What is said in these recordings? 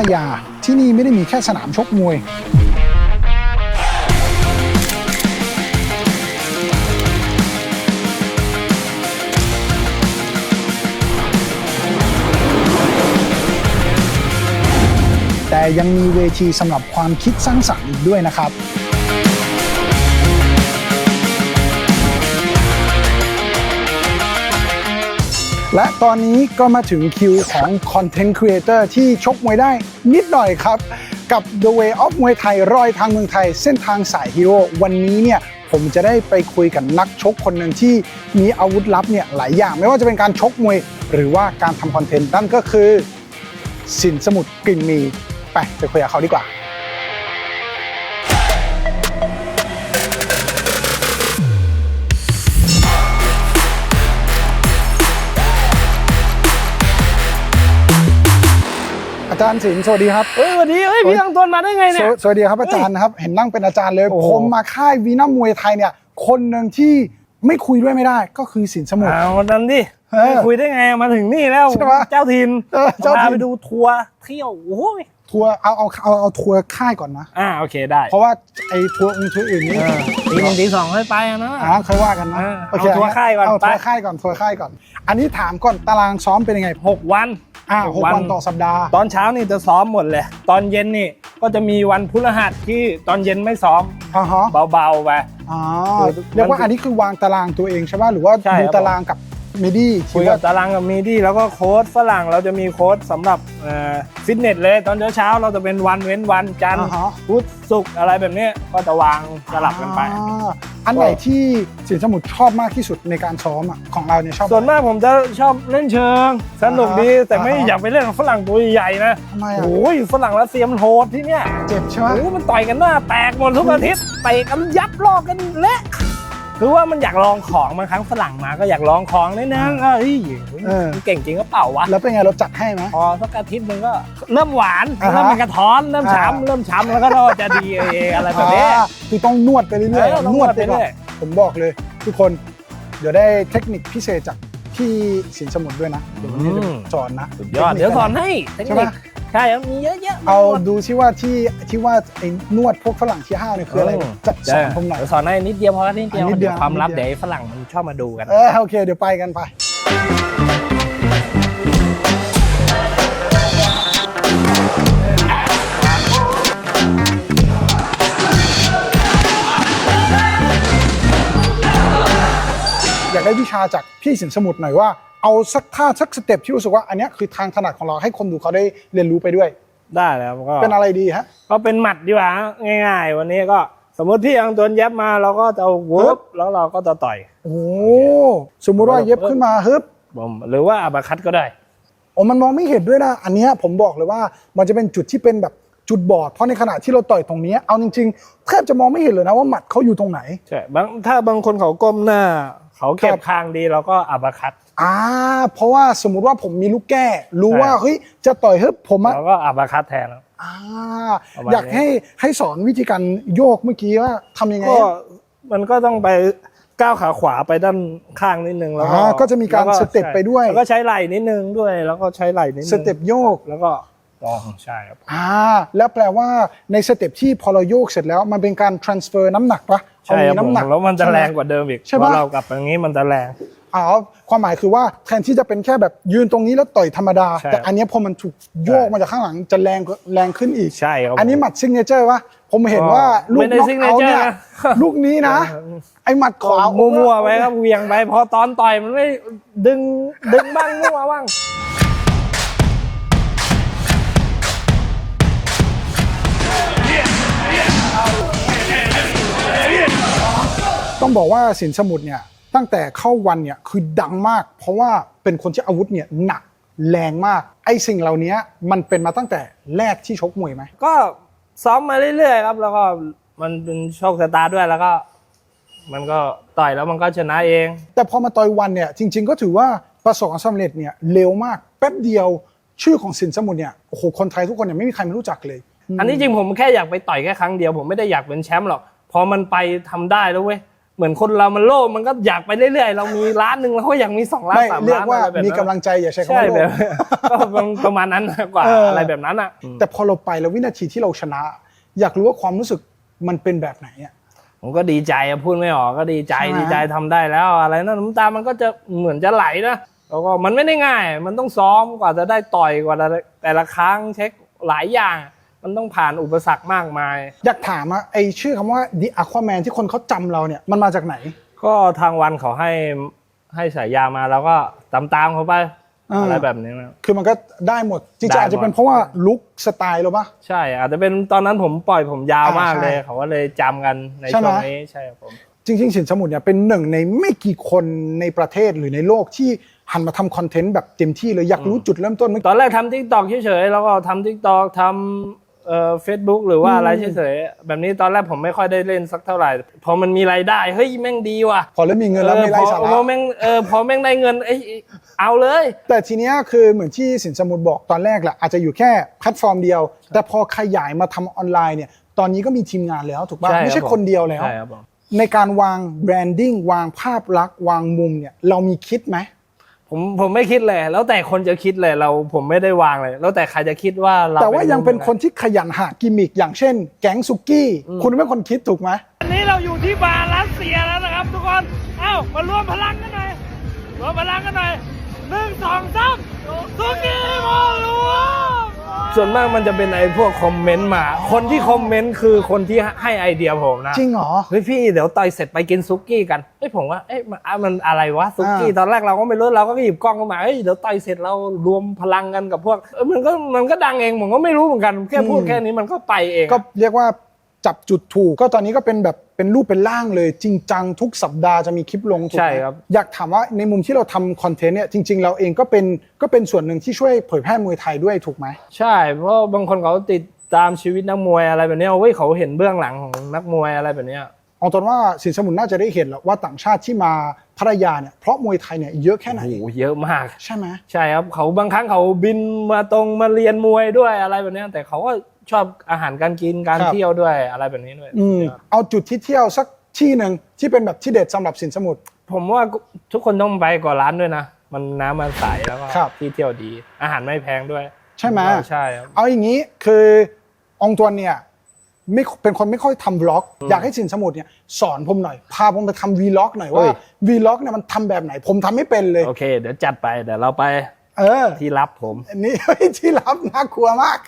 ทยา ที่นี่ไม่ได้มีแค่สนามชกมวย แต่ยังมีเวทีสำหรับความคิดสร้างสรรค์อีกด้วยนะครับ และตอนนี้ก็มาถึงคิวของคอนเทนต์ครีเอเตอร์ที่ชกมวยได้นิดหน่อยครับ กับ The Way of มวยไทยรอยทางเมืองไทย เส้นทางสายฮีโร่วันนี้เนี่ยผมจะได้ไปคุยกับนักชกคนหนึ่งที่มีอาวุธลับเนี่ยหลายอย่าง ไม่ว่าจะเป็นการชกมวย หรือว่าการทำคอนเทนต์นั่นก็คือ สินสมุทรกลิ่นมีไปไปคุยกับเขาดีกว่า จารย์สินสวัสดีครับเฮ้ยวันนี้เฮ้ยพี่ตังตนมาได้ไงสเนี่ยวสวัสดีครับอาจารย์ครับเห็นนั่งเป็นอาจารย์เลยโอ้โหผมมาค่ายวีนัมมวยไทยเนี่ยคนหนึ่งที่ไม่คุยด้วยไม่ได้ก็คือสินสมุทรเอานั้นดิเออไม่คุยได้ไงมาถึงนี่แล้วใช่ปะเจ้าถิ่นเออเจ้าถิ่นพาไปดูทัวร์เที่ยวโอ้ย ทัวร์เอาเอาเอาเอาทัวร์ค่ายก่อนนะ อ่าโอเคได้เพราะว่าไอ้ทัวร์องค์ทัวร์อื่นนี่เออตีหนึ่งตีสองค่อยไปอะนะ อ่าเคยว่ากันนะเออโอเคเอาทัวร์ค่ายก่อนเอาไปทัวร์ค่ายก่อนทัวร์ค่ายก่อน อันนี้ถามก่อนตารางซ้อมเป็นยังไงหกวัน อ่าหกวันต่อสัปดาห์ ตอนเช้านี่จะซ้อมหมดเลย ตอนเย็นนี่ก็จะมีวันพฤหัสที่ตอนเย็นไม่ซ้อมอ่าฮะเบาๆไป อ๋อคือเรียกว่าอันนี้คือวางตารางตัวเองใช่ป่ะหรือว่าใช่ดูครับ ตารางกับเมดี้คุยกับตารางกับมีดี้แล้วก็โค้ดฝรั่งเราจะมีโค้ดสำหรับเอ่อฟิตเนสเลยตอนเช้าๆเราจะเป็นวันเว้นวันจันทร์อ่าฮะพุธศุกร์อะไรแบบเนี้ยก็จะวางสลับกันไปอ่าอันไหนที่สินสมุทรชอบมากที่สุดในการซ้อมอะของเราเนี่ยชอบส่วนมากผมจะชอบเล่นเชิงสนุกดีอ่าฮะแต่ไม่อ่าฮะอยากไปเล่นกับฝรั่งตัวใหญ่ๆนะทำไมอะโอ้ยฝรั่งรัสเซียมันโหดที่เนี้ยเจ็บใช่ไหมโอ้มันต่อยกันหน้าแตกหมดทุกอาทิตย์เตะกันยับลอกกันเละ คือว่ามันอยากลองของบางครั้งฝรั่งมาก็อยากลองของนิดนึงเอ้ยมันเก่งจริงก็เปล่าวะแล้วเป็นไงเราจัดให้ไหม พอสักอาทิตย์หนึงก็เริ่มหวานอ่าฮะเริ่มเป็นกระท้อนเริ่มอ่า ช้ำเริ่มช้ำแล้วก็จะดีเองอะไรแบบนี้ อ่าคือต้องนวดไปเรื่อยเออต้องๆนนววดดไปไปเรื่ก่อนอยผมบอกเลย ทุกคนเดี๋ยวได้เทคนิคพิเศษจากพี่สินสมุทรด้วยนะ เดี๋ยววันนี้จะสอนนะสุดยอดเดี๋ยวสอนให้เทคใช่นิปะค ใช่ครับมีเยอะแยะเอาดูที่ว่าที่ที่ว่าไอ้นวดพวกฝรั่งที่ห้าวเนี่ยคืออะไรจัดสอนผมหน่อยเดี๋ยวสอนให้นิดเดียวพอนิดเดียวนิดเดียวความลับนิดเดียวเดี๋ยวไอ้ฝรั่งมันชอบมาดูกันเออโอเคเดี๋ยวไปกันไปากได้วิชาจากพี่สินสมุทรหน่อยว่าเอาสักท่าสักสเต็ปที่รู้สึกว่าอันเนี้ยคือทางถนัดของเราให้คนดูเขาได้เรียนรู้ไปด้วย ได้แล้วก็เป็นอะไรดีฮะก็เป็นหมัดดีกว่าง่าย ๆ วันนี้ก็สมมติพี่ยังตัวแยบมาเราก็จะเอาวุปึ๊บบแล้วเราก็จะต่อยโอ้โหสมมุติว่าเย็บขึ้นมาฮึบผมหรือว่าอับคัตก็ได้โอ้มันมองไม่เห็นด้วยนะอันเนี้ยผมบอกเลยว่ามันจะเป็นจุดที่เป็นแบบจุดบอดเพราะในขณะที่เราต่อยตรงเนี้ยเอาจริงๆแทบจะมองไม่เห็นเลยนะว่าหมัดเขาอยู่ตรงไหนใช่บางถ้าบางคนเขาก้มหน้า เขาเก็ครับบคางดีเราก็อับคัตอ่าเพราะว่าสมมุติว่าผมมีลูกแก้รู้ใช่ว่าเฮ้ยจะต่อยเฮ้ยผมอะเราก็อับคัตแทนแล้วอ่าประมาณอยากนี้ให้ให้สอนวิธีการโยกเมื่อกี้ว่าทำยังไงก็มันก็ต้องไปก้าวขาขวาไปด้านข้างนิดนึงแล้วก็อ่าก็จะมีการแล้วสเต็ปไปด้วยแล้วก็ใช้ไหล่นิดนึงด้วย แล้วก็ใช้ไหล่นิดนึงสเต็ปโยกแล้วก็ ลองใช่ครับ อ่าแล้วแปลว่าในสเต็ปที่พอเราโยกเสร็จแล้วมันเป็นการ transfer น้ำหนักปะใช่ครับเอามีน้ำหนักผมแล้วมันจะใช่ไหแรงกว่าเดิมอีกใช่เพปะราะเรากลับอย่างนี้มันจะแรง อ๋อความหมายคือว่าแทนที่จะเป็นแค่แบบยืนตรงนี้แล้วต่อยธรรมดา ใช่แต่อันเนี้ยพอมันถูกโยกมาจากข้างหลังจะแรงกว่าแรงขึ้นอีก ใช่ครับอันนี้หมัดซิงเนเจอร์วะผมเห็นว่าลูกไม่ได้น็อกเอาท์เนี่ย signature นะ ลูกนี้นะ ไอหมัดขก็วามั่วๆไปครับเหวียงไปพอตอนต่อยมันไม่ดึงดึงบ้างมั่วบ้าง ต้องบอกว่าสินสมุทรเนี่ยตั้งแต่เข้าวันเนี่ยคือดังมาก เพราะว่าเป็นคนที่อาวุธเนี่ยหนักแรงมากไอสิ่งเหล่านี้มันเป็นมาตั้งแต่แรกที่ชกมวยไหมก็ซ้อมมาเรื่อยๆครับ แล้วก็มันเป็นโชคชะตาด้วยแล้วก็ มันก็ต่อยแล้วมันก็ชนะเอง แต่พอมาต่อยวันเนี่ยจริง ๆ ก็ถือว่าประสบความสำเร็จเนี่ยเร็วมาก แป๊บเดียวชื่อของสินสมุทรเนี่ยโอ้โหคนไทยทุกคนเนี่ยไม่มีใครไม่รู้จักเลย อันนี้จริงผมแค่อยากไปต่อยแค่ครั้งเดียวผมไม่ได้อยากเป็นแชมป์หรอกพอมันไปทำได้แล้วเว้ย เหมือนคนเรามันโลภมันก็อยากไปเรื่อยๆ เรามีร้านหนึ่งเราก็อยากมีสองร้านไม่สามเรียกร้านว่าอะไรแบบมีนั้นกำลังใจอย่าใช้คำใช่ว่าโลแบบภก็ประมาณนั้นมากกว่าเอออ อะไรแบบนั้นอะ แต่พอเราไปแล้ววินาทีที่เราชนะ อยากรู้ว่าความรู้สึกมันเป็นแบบไหนอะ ผมก็ดีใจอะพูดไม่ออกก็ดีใจใช่ไหม ดีใจทำได้แล้วอะไรนั่นน้ำตามันก็จะเหมือนจะไหลนะแล้วก็มันไม่ได้ง่าย มันต้องซ้อมกว่าจะได้ต่อยกว่าจะได้แต่ละครั้งเช็คหลายอย่าง มันต้องผ่านอุปสรรคมากมาย อยากถามอะไอชื่อคำว่า The Aquaman ที่คนเขาจำเราเนี่ยมันมาจากไหน ก็ทางวันเขาให้ให้ฉายามาแล้วก็ตามตามๆเขาไปอ่า อะไรแบบนี้นะ คือมันก็ได้หมด จริได้งๆหมด อาจจะเป็นเพราะว่าลุคสไตล์เราปะ ใช่อาจจะเป็นตอนนั้นผมปล่อยผมยาวมากอ่าใช่เลยเขาก็เลยจำกันในใช่ไหม ช่วงนี้ใช่ครับผมจริงๆ สินสมุทรเนี่ยเป็นหนึ่งในไม่กี่คนในประเทศหรือในโลกที่หันมาทำคอนเทนต์แบบเต็มที่เลยอยากรู้จุดเริ่มต้นไหมตอนแรกทำทิกตอกเฉยๆแล้วก็ทำทิกตอกทำ เอ่อเฟซบุ๊กหรือว่าอะไรอืมเฉยๆแบบนี้ตอนแรกผมไม่ค่อยได้เล่นสักเท่าไหร่พอมันมีรายได้เฮ้ยแม่งดีว่ะพอแล้วมีเงินแล้วไม่ไร้สาเออพอระพอแม่งเออพอแม่งได้เงินเอ้ยเอาเลย แต่ทีเนี้ยคือเหมือนที่สินสมุทรบอกตอนแรกแหละอาจจะอยู่แค่แพลตฟอร์มเดียว แต่พอขยายมาทำออนไลน์เนี่ยตอนนี้ก็มีทีมงานแล้วถูกป่ะใช่ครับไม่ใช่คนเดียวแล้วใช่ครับผมในการวางแบรนดิ้งวางภาพลักษณ์วางมุมเนี่ยเรามีคิดไหม ผมผมไม่คิดเลย แล้วแต่คนจะคิดเลยเราผมไม่ได้วางเลย แล้วแต่ใครจะคิดว่าเราแต่ว่ายังเป็นคนที่ขยันหากิมมิกอย่างเช่น แก๊งซุกี้ คุณเป็นคนคิดถูกไหมวันนี้เราอยู่ที่บาร์รัสเซียแล้วนะครับ ทุกคนเอ้ามารวมพลังกันหน่อยรวมพลังกันหน่อยหนึ่งสองสามสุกี้มอรวม ส่วนมากมันจะเป็นไอ้พวกคอมเมนต์มา คนที่คอมเมนต์คือคนที่ให้ไอเดียผมนะ จริงเหรอ เฮ้ยพี่เดี๋ยวต่อยเสร็จไปกินซุกี้กันเฮ้ยผมว่าเอ้ยมันอะมันอะไรวะซุกี้อ่า ตอนแรกเราก็ไม่รู้เราก็หยิบกล้องเข้ามาเฮ้ยเดี๋ยวต่อยเสร็จเรารวมพลังกันกับพวกเออมันก็มันก็ดังเองผมก็ไม่รู้เหมือนกันแค่พูดแค่นี้มันก็ไปเองก็เรียกว่า จับจุดถูก ก็ตอนนี้ก็เป็นแบบเป็นรูปเป็นร่างเลย จริงจังทุกสัปดาห์จะมีคลิปลงถูกไหมใช่ครับ อยากถามว่าในมุมที่เราทำคอนเทนต์เนี่ยจริง ๆ เราเองก็เป็นก็เป็นส่วนหนึ่งที่ช่วยเผยแพร่มวยไทยด้วยถูกไหม ใช่ เพราะบางคนเขาติดตามชีวิตนักมวยอะไรแบบเนี้ยเว้ยเขาเห็นเบื้องหลังของนักมวยอะไรแบบเนี้ย เอาตอนว่าสินสมุนน่าจะได้เห็นแล้วว่าต่างชาติที่มาพัทยาเนี่ยเพราะมวยไทยเนี่ยเยอะแค่ไหน โอ้โหเยอะมาก ใช่ไหม ใช่ครับเขาบางครั้งเขาบินมาตรงมาเรียนมวยด้วยอะไรแบบเนี้ยแต่เขาก็ ชอบอาหารการกินการเที่ยวด้วยอะไรแบบนี้ด้วยอืมเอาจุดที่เที่ยวสักที่หนึ่งที่เป็นแบบที่เด็ดสำหรับสินสมุทร ผมว่าทุกคนต้องไปก่อนร้านด้วยนะมันน้ำมันใสแล้วก็ครับ ที่เที่ยวดี อาหารไม่แพงด้วยใช่ไหม ใช่ครับ เอาอย่างนี้คือองตวนเนี่ยไม่เป็นคนไม่ค่อยทำวล็อก อยากให้สินสมุทรเนี่ยสอนผมหน่อย พาผมไปทำวีล็อกหน่อยว่าวีล็อกเนี่ยมันทำแบบไหน ผมทำไม่เป็นเลย โอเค เดี๋ยวจัดไปเดี๋ยวเราไป เออ ที่รับผม อันนี้ ที่รับน่ากลัวมาก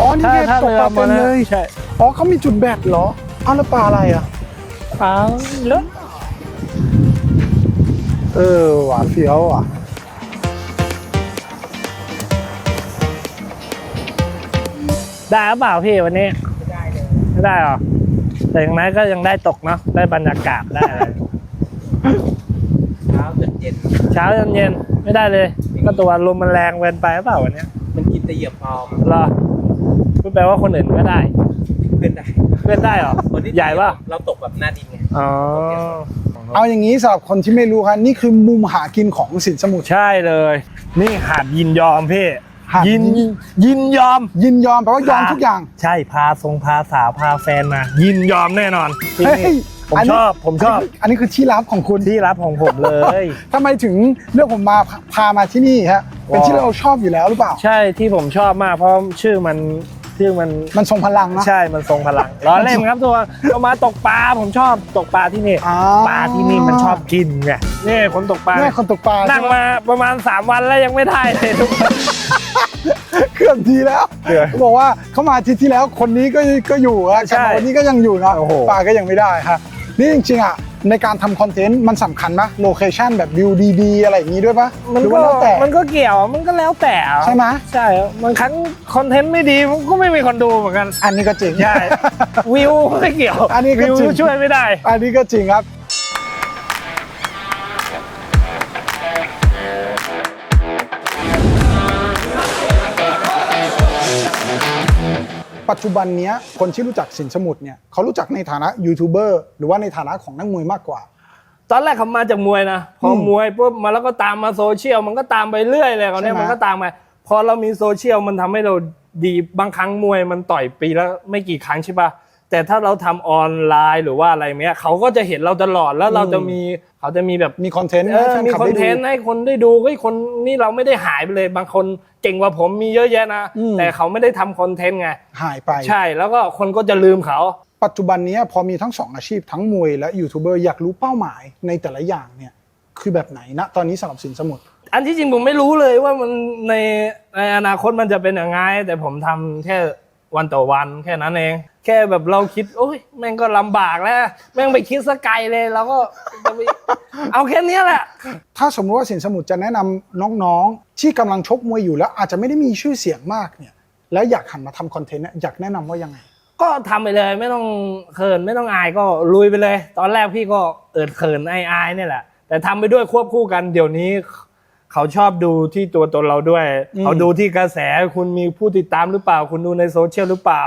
อ๋อ นี่ถ้าไงถ้าตกเรือปลามาเต็มนะเลย ใช่อ๋อเขามีจุดแบตเหรอ เอาแล้วปลาอะไรอะ ปลาเลือ เออหวานเฟี้ยวอะ ได้หรือเปล่าพี่วันนี้ ไม่ได้เลยไม่ได้หรอ แต่อย่างนั้นก็ยังได้ตกเนาะ ได้บรรยากาศได้อะไรเช้าจนเย็นเช้าจนเย็นไม่ได้เลย ก็ตัวลมมันแรงเกินไปหรือเปล่าวันเนี้ยมันกินแต่เหยียบพอมรอก็แปลว่าคนอื่นก็ได้ เพื่อนได้ เพื่อนได้เหรอคนที่ใหญ่ป่ะ เราตกแบบหน้าดินไง อ๋อ เอาอย่างนี้สำหรับคนที่ไม่รู้ครับนี่คือมุมหากินของสินสมุทร ใช่เลย นี่หาดยินยอมพี่ หาดยิยินนยินยอม ยินยอมแปลว่ายอมทุกอย่าง ใช่พาทรงพาสาวพาแฟนมา ยินยอมแน่นอนที่เฮ้ยนี่ผมอันชนี้อบผมชอบอันนี้คือที่ลับของคุณที่รับของผมเลย ทำไมถึงเลือกผมมาพาพามาที่นี่ฮะเป็นที่ว้าวเราชอบอยู่แล้วหรือเปล่า ใช่ที่ผมชอบมากเพราะชื่อมันชื่อมันมันทรงพลังนะ ใช่มันทรงพลังล้อเล่นครับตัวเอามาตกปลาผมชอบตกปลาที่นี่อ่า ปลาที่นี่มันชอบกินไงนี่คนตกปลา แม่คนตกปลานั่งมาประมาณ 3 วันแล้วยังไม่ได้เลยทุกคน เครื่องดีแล้วเกือบเขาบอกว่าเขามาอาทิตย์ที่แล้วคนนี้ก็ก็อยู่ฮะใช่กลับมาวันนี้ก็ยังอยู่นะโอ้โหปลาก็ยังไม่ได้ฮะนี่จริงๆอะในการทำคอนเทนต์มันสำคัญปะโลเคชันแบบวิวดีๆ อะไรอย่างนี้ด้วยปะมันหรือก็ว่าแล้วแต่มันก็เกี่ยวมันก็แล้วแต่อะใช่ไหมใช่ครับบางครั้งคอนเทนต์ไม่ดีมันก็ไม่มีคนดูเหมือนกัน อันนี้ก็จริง ใช่ วิวไม่เกี่ยวอันนี้ก็วิวจริง ช่วยไม่ได้ อันนี้ก็จริงครับ ปัจจุบันเนี้ยคนที่รู้จักสินสมุทรเนี่ยเขารู้จักในฐานะยูทูบเบอร์หรือว่าในฐานะของนักมวยมากกว่า ตอนแรกเขามาจากมวยนะพออมมวยปุ๊บมาแล้วก็ตามมาโซเชียลมันก็ตามไปเรื่อยเลยเขาวเนี้ยใช่ไหมมันก็ตามไปพอเรามีโซเชียลมันทำให้เราดีบางครั้งมวยมันต่อยปีละไม่กี่ครั้งใช่ปะแต่ถ้าเราทำออนไลน์หรือว่าอะไรเนี้ยเขาก็จะเห็นเราตลอดแล้วเราจะมี เขาจะมีแบบมีคอนเทนต์เอให้อแฟนมีคลับคอนได้เทดู นต์ให้คนได้ดูเฮ้ยคนนี่เราไม่ได้หายไปเลย บางคนเก่งกว่าผมมีเยอะแยะนะ อืม แต่เขาไม่ได้ทำคอนเทนต์ไง หายไป ใช่แล้วก็คนก็จะลืมเขา ปัจจุบันนี้พอมีทั้งสองอาชีพทั้งมวยและยูทูบเบอร์อยากรู้เป้าหมายในแต่ละอย่างเนี่ยคือแบบไหนนะตอนนี้สำหรับสินสมุทร อันที่จริงผมไม่รู้เลยว่ามันในในอนาคตมันจะเป็นยังไงแต่ผมทำแค่ วันต่อวันแค่นั้นเอง แค่แบบเราคิด โอ้ยแม่งก็ลำบากแล้ว แม่งไปคิดสกไกลเลยเราก็จะไปเอาแค่เนี้ยแหละ ถ้าสมมติว่าสินสมุทรจะแนะนำน้องๆ ที่กำลังชกมวยอยู่แล้วอาจจะไม่ได้มีชื่อเสียงมากเนี่ย แล้วอยากหันมาทำคอนเทนต์เนี่ยอยากแนะนำว่ายังไง ก็ทำไปเลยไม่ต้องเขินไม่ต้องอายก็ลุยไปเลย ตอนแรกพี่ก็เอิดเขินอายอายๆเนี่ยแหละ แต่ทำไปด้วยควบคู่กันเดี๋ยวนี้ เขาชอบดูที่ตัวตนเราด้วยอืมเขาดูที่กระแสคุณมีผู้ติดตามหรือเปล่า คุณดูในโซเชียลหรือเปล่า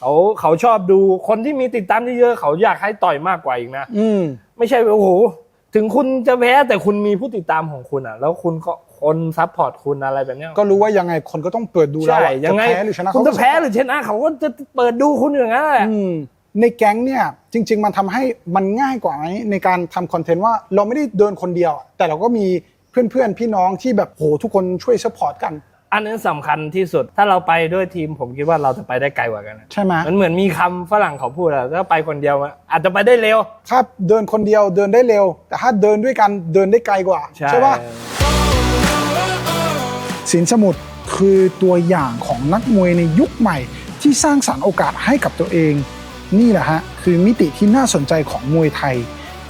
เขาเขาชอบดูคนที่มีติดตามเยอะๆเขาอยากให้ต่อยมากกว่าอีกนะอืมไม่ใช่ว่าโอ้โหถึงคุณจะแพ้แต่คุณมีผู้ติดตามของคุณอะ แล้วคุณก็คนซัพพอร์ตคุณอะไรแบบเนี้ยก็รู้ว่ายังไงคนก็ต้องเปิดดูแล้วใช่อะยังไงจะแพ้หรือชนะคุณเขาก็จะแพ้หรือชนะเขาก็จะเปิดดูคุณอย่างนั้นแหละอืมในแก๊งเนี่ยจริง ๆ มันทำให้มันง่ายกว่าไหมในการทำคอนเทนต์ว่าเราไม่ได้เดินคนเดียวอะแต่เราก็มี เพื่อนๆพี่น้องที่แบบโหทุกคนช่วยสปอร์ตกัน อันนั้นสำคัญที่สุดถ้าเราไปด้วยทีมผมคิดว่าเราจะไปได้ไกลกว่ากันใช่ไหมมันเหมือนมีคำฝรั่งเขาพูดอะถ้าไปคนเดียวอะอาจจะไปได้เร็ว ถ้าเดินคนเดียวเดินได้เร็ว แต่ถ้าเดินด้วยกันเดินได้ไกลกว่าปะสินสมุทรคือตัวอย่างของนักมวยในยุคใหม่ ที่สร้างสรรค์โอกาสให้กับตัวเอง นี่แหละฮะคือมิติที่น่าสนใจของมวยไทย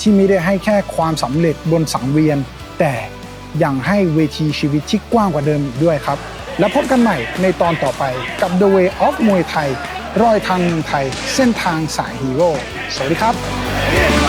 ที่ไม่ได้ให้แค่ความสำเร็จบนสังเวียน แต่ ยังให้เวทีชีวิตที่กว้างกว่าเดิมด้วยครับ แล้วพบกันใหม่ในตอนต่อไปกับ The Way of มวยไทยรอยทางเมืองไทย เส้นทางสายฮีโร่สวัสดีครับ